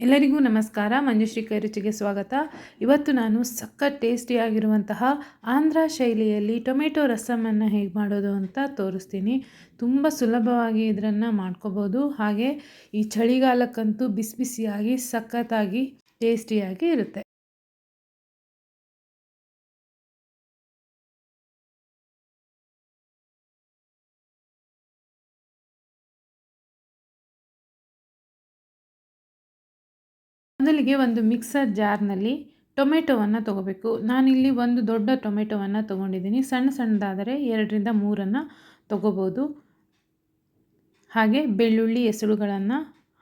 ಎಲ್ಲರಿಗೂ ನಮಸ್ಕಾರ. ಮಂಜುಶ್ರೀ ಕೈ ರುಚಿಗೆ ಸ್ವಾಗತ. ಇವತ್ತು ನಾನು ಸಖತ್ ಟೇಸ್ಟಿಯಾಗಿರುವಂತಹ ಆಂಧ್ರ ಶೈಲಿಯಲ್ಲಿ ಟೊಮೆಟೊ ರಸಮನ್ನು ಹೇಗೆ ಮಾಡೋದು ಅಂತ ತೋರಿಸ್ತೀನಿ. ತುಂಬ ಸುಲಭವಾಗಿ ಇದನ್ನು ಮಾಡ್ಕೋಬೋದು. ಹಾಗೆ ಈ ಚಳಿಗಾಲಕ್ಕಂತೂ ಬಿಸಿ ಬಿಸಿಯಾಗಿ ಸಖತ್ತಾಗಿ ಟೇಸ್ಟಿಯಾಗಿ ಇರುತ್ತೆ. ಮೊದಲಿಗೆ ಒಂದು ಮಿಕ್ಸರ್ ಜಾರ್ನಲ್ಲಿ ಟೊಮೆಟೊವನ್ನು ತೊಗೋಬೇಕು. ನಾನಿಲ್ಲಿ ಒಂದು ದೊಡ್ಡ ಟೊಮೆಟೊವನ್ನು ತೊಗೊಂಡಿದ್ದೀನಿ. ಸಣ್ಣ ಸಣ್ಣದಾದರೆ ಎರಡರಿಂದ ಮೂರನ್ನು ತೊಗೋಬೋದು. ಹಾಗೆ ಬೆಳ್ಳುಳ್ಳಿ ಎಸಳುಗಳನ್ನು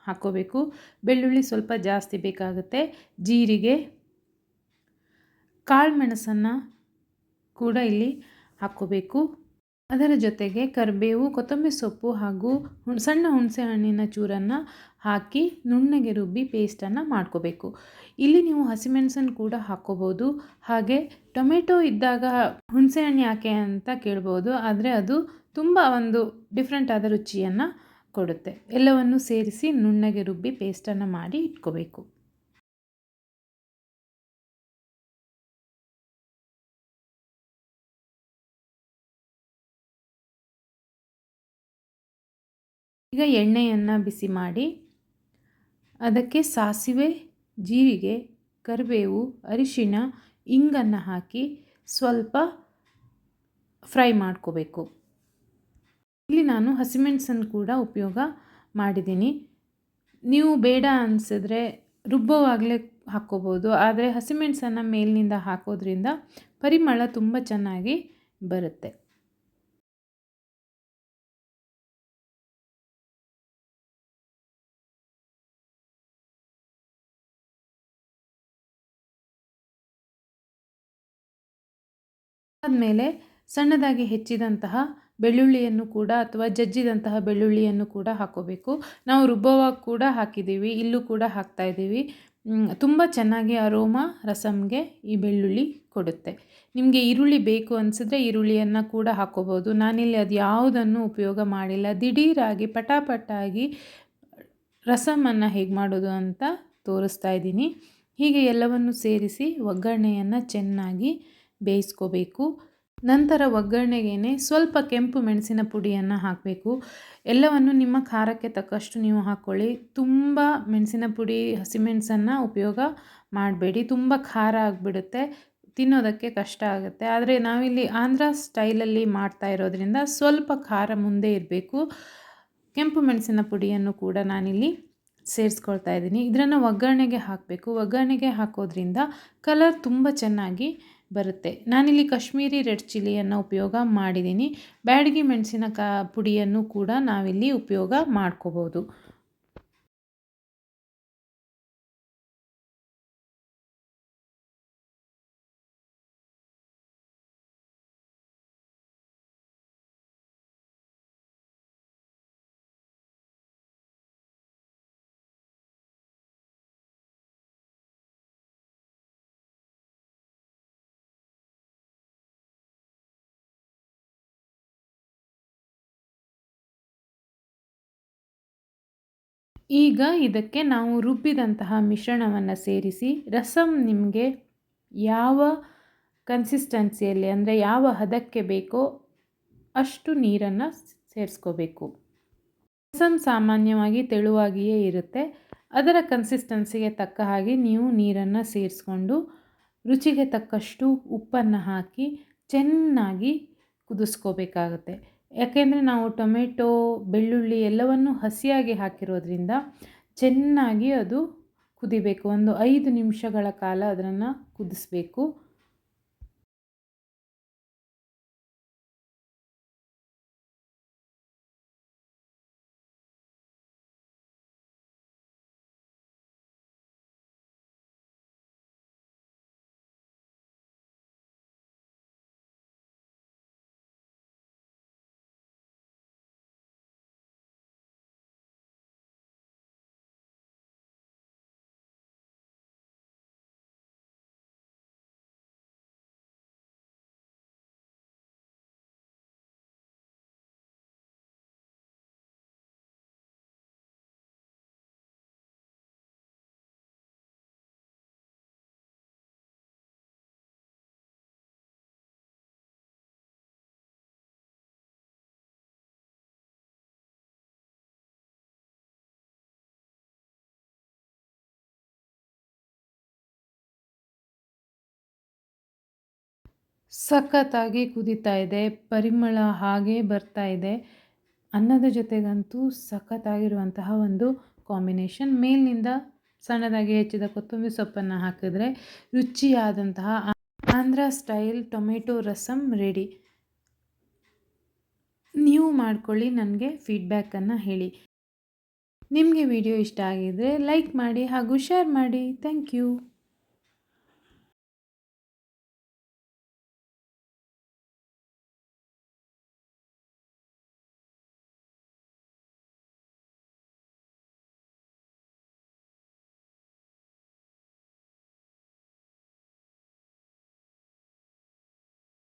ಹಾಕ್ಕೋಬೇಕು ಬೆಳ್ಳುಳ್ಳಿ ಸ್ವಲ್ಪ ಜಾಸ್ತಿ ಬೇಕಾಗುತ್ತೆ. ಜೀರಿಗೆ, ಕಾಳು ಮೆಣಸನ್ನು ಕೂಡ ಇಲ್ಲಿ ಹಾಕ್ಕೋಬೇಕು ಅದರ ಜೊತೆಗೆ ಕರಿಬೇವು, ಕೊತ್ತಂಬರಿ ಸೊಪ್ಪು ಹಾಗೂ ಸಣ್ಣ ಹುಣಸೆ ಹಣ್ಣಿನ ಚೂರನ್ನು ಹಾಕಿ ನುಣ್ಣಗೆ ರುಬ್ಬಿ ಪೇಸ್ಟನ್ನು ಮಾಡ್ಕೋಬೇಕು. ಇಲ್ಲಿ ನೀವು ಹಸಿಮೆಣಸನ್ನು ಕೂಡ ಹಾಕ್ಕೋಬೋದು. ಹಾಗೆ ಟೊಮೆಟೊ ಇದ್ದಾಗ ಹುಣಸೆ ಹಣ್ಣು ಯಾಕೆ ಅಂತ ಕೇಳ್ಬೋದು. ಆದರೆ ಅದು ತುಂಬ ಒಂದು ಡಿಫ್ರೆಂಟ್ ಆದ ರುಚಿಯನ್ನು ಕೊಡುತ್ತೆ. ಎಲ್ಲವನ್ನು ಸೇರಿಸಿ ನುಣ್ಣಗೆ ರುಬ್ಬಿ ಪೇಸ್ಟನ್ನು ಮಾಡಿ ಇಟ್ಕೋಬೇಕು. ಈಗ ಎಣ್ಣೆಯನ್ನು ಬಿಸಿ ಮಾಡಿ, ಅದಕ್ಕೆ ಸಾಸಿವೆ, ಜೀರಿಗೆ, ಕರಿಬೇವು, ಅರಿಶಿಣ, ಇಂಗನ್ನು ಹಾಕಿ ಸ್ವಲ್ಪ ಫ್ರೈ ಮಾಡ್ಕೋಬೇಕು. ಇಲ್ಲಿ ನಾನು ಹಸಿಮೆಣಸನ್ನು ಕೂಡ ಉಪಯೋಗ ಮಾಡಿದ್ದೀನಿ. ನೀವು ಬೇಡ ಅನಿಸಿದ್ರೆ ರುಬ್ಬೋವಾಗಲೇ ಹಾಕ್ಕೋಬೋದು, ಆದರೆ ಹಸಿಮೆಣಸನ್ನು ಮೇಲಿನಿಂದ ಹಾಕೋದ್ರಿಂದ ಪರಿಮಳ ತುಂಬ ಚೆನ್ನಾಗಿ ಬರುತ್ತೆ. ಆದಮೇಲೆ ಸಣ್ಣದಾಗಿ ಹೆಚ್ಚಿದಂತಹ ಬೆಳ್ಳುಳ್ಳಿಯನ್ನು ಕೂಡ ಅಥವಾ ಜಜ್ಜಿದಂತಹ ಬೆಳ್ಳುಳ್ಳಿಯನ್ನು ಕೂಡ ಹಾಕೋಬೇಕು. ನಾವು ರುಬ್ಬುವಾಗ ಕೂಡ ಹಾಕಿದ್ದೀವಿ, ಇಲ್ಲೂ ಕೂಡ ಹಾಕ್ತಾ ಇದ್ದೀವಿ. ತುಂಬ ಚೆನ್ನಾಗಿ ಅರೋಮ ರಸಮ್ಗೆ ಈ ಬೆಳ್ಳುಳ್ಳಿ ಕೊಡುತ್ತೆ. ನಿಮಗೆ ಈರುಳ್ಳಿ ಬೇಕು ಅನಿಸಿದ್ರೆ ಈರುಳ್ಳಿಯನ್ನು ಕೂಡ ಹಾಕೋಬೋದು. ನಾನಿಲ್ಲಿ ಅದು ಯಾವುದನ್ನು ಉಪಯೋಗ ಮಾಡಿಲ್ಲ. ದಿಢೀರಾಗಿ ಪಟಾಪಟಾಗಿ ರಸಮನ್ನು ಹೇಗೆ ಮಾಡೋದು ಅಂತ ತೋರಿಸ್ತಾ ಇದ್ದೀನಿ. ಹೀಗೆ ಎಲ್ಲವನ್ನು ಸೇರಿಸಿ ಒಗ್ಗರಣೆಯನ್ನು ಚೆನ್ನಾಗಿ ಬೇಯಿಸ್ಕೋಬೇಕು. ನಂತರ ಒಗ್ಗರಣೆಗೇನೆ ಸ್ವಲ್ಪ ಕೆಂಪು ಮೆಣಸಿನ ಪುಡಿಯನ್ನು ಹಾಕಬೇಕು. ಎಲ್ಲವನ್ನು ನಿಮ್ಮ ಖಾರಕ್ಕೆ ತಕ್ಕಷ್ಟು ನೀವು ಹಾಕ್ಕೊಳ್ಳಿ ತುಂಬ ಮೆಣಸಿನ ಪುಡಿ, ಹಸಿಮೆಣಸನ್ನು ಉಪಯೋಗ ಮಾಡಬೇಡಿ. ತುಂಬ ಖಾರ ಆಗಿಬಿಡುತ್ತೆ. ತಿನ್ನೋದಕ್ಕೆ ಕಷ್ಟ ಆಗುತ್ತೆ. ಆದರೆ ನಾವಿಲ್ಲಿ ಆಂಧ್ರ ಸ್ಟೈಲಲ್ಲಿ ಮಾಡ್ತಾ ಇರೋದ್ರಿಂದ ಸ್ವಲ್ಪ ಖಾರ ಮುಂದೆ ಇರಬೇಕು. ಕೆಂಪು ಮೆಣಸಿನ ಪುಡಿಯನ್ನು ಕೂಡ ನಾನಿಲ್ಲಿ ಸೇರಿಸ್ಕೊಳ್ತಾ ಇದ್ದೀನಿ. ಇದನ್ನು ಒಗ್ಗರಣೆಗೆ ಹಾಕಬೇಕು. ಒಗ್ಗರಣೆಗೆ ಹಾಕೋದ್ರಿಂದ ಕಲರ್ ತುಂಬ ಚೆನ್ನಾಗಿ ಬರುತ್ತೆ. ನಾನಿಲ್ಲಿ ಕಾಶ್ಮೀರಿ ರೆಡ್ ಚಿಲ್ಲಿಯನ್ನು ಉಪಯೋಗ ಮಾಡಿದ್ದೀನಿ ಬ್ಯಾಡಗಿ ಮೆಣಸಿನ ಕಾ ಪುಡಿಯನ್ನು ಕೂಡ ನಾವಿಲ್ಲಿ ಉಪಯೋಗ ಮಾಡ್ಕೋಬೋದು. ಈಗ ಇದಕ್ಕೆ ನಾವು ರುಬ್ಬಿದಂತಹ ಮಿಶ್ರಣವನ್ನು ಸೇರಿಸಿ ರಸಮ್ ನಿಮಗೆ ಯಾವ ಕನ್ಸಿಸ್ಟೆನ್ಸಿಯಲ್ಲಿ ಅಂದರೆ ಯಾವ ಹದಕ್ಕೆ ಬೇಕೋ ಅಷ್ಟು ನೀರನ್ನು ಸೇರಿಸ್ಕೋಬೇಕು. ರಸಮ್ ಸಾಮಾನ್ಯವಾಗಿ ತೆಳುವಾಗಿಯೇ ಇರುತ್ತೆ. ಅದರ ಕನ್ಸಿಸ್ಟೆನ್ಸಿಗೆ ತಕ್ಕ ಹಾಗೆ ನೀವು ನೀರನ್ನು ಸೇರಿಸ್ಕೊಂಡು ರುಚಿಗೆ ತಕ್ಕಷ್ಟು ಉಪ್ಪನ್ನು ಹಾಕಿ ಚೆನ್ನಾಗಿ ಕುದಿಸ್ಕೋಬೇಕಾಗತ್ತೆ. ಯಾಕೆಂದರೆ ನಾವು ಟೊಮೆಟೊ, ಬೆಳ್ಳುಳ್ಳಿ ಎಲ್ಲವನ್ನು ಹಸಿಯಾಗಿ ಹಾಕಿರೋದ್ರಿಂದ ಚೆನ್ನಾಗಿ ಅದು ಕುದಿಬೇಕು. ಒಂದು ಐದು ನಿಮಿಷಗಳ ಕಾಲ ಅದನ್ನು ಕುದಿಸ್ಬೇಕು. ಸಖತ್ತಾಗಿ ಕುದೀತಾ ಇದೆ, ಪರಿಮಳ ಹಾಗೇ ಬರ್ತಾ ಇದೆ. ಅನ್ನದ ಜೊತೆಗಂತೂ ಸಖತ್ತಾಗಿರುವಂತಹ ಒಂದು ಕಾಂಬಿನೇಷನ್. ಮೇಲಿನಿಂದ ಸಣ್ಣದಾಗಿ ಹೆಚ್ಚಿದ ಕೊತ್ತಂಬರಿ ಸೊಪ್ಪನ್ನು ಹಾಕಿದ್ರೆ ರುಚಿಯಾದಂತಹ Andhra style tomato rasam ready. ನೀವು ಮಾಡ್ಕೊಳ್ಳಿ, ನನಗೆ ಫೀಡ್ಬ್ಯಾಕನ್ನು ಹೇಳಿ. ನಿಮಗೆ ವಿಡಿಯೋ ಇಷ್ಟ ಆಗಿದ್ದರೆ ಲೈಕ್ ಮಾಡಿ ಹಾಗೂ ಶೇರ್ ಮಾಡಿ. Thank you.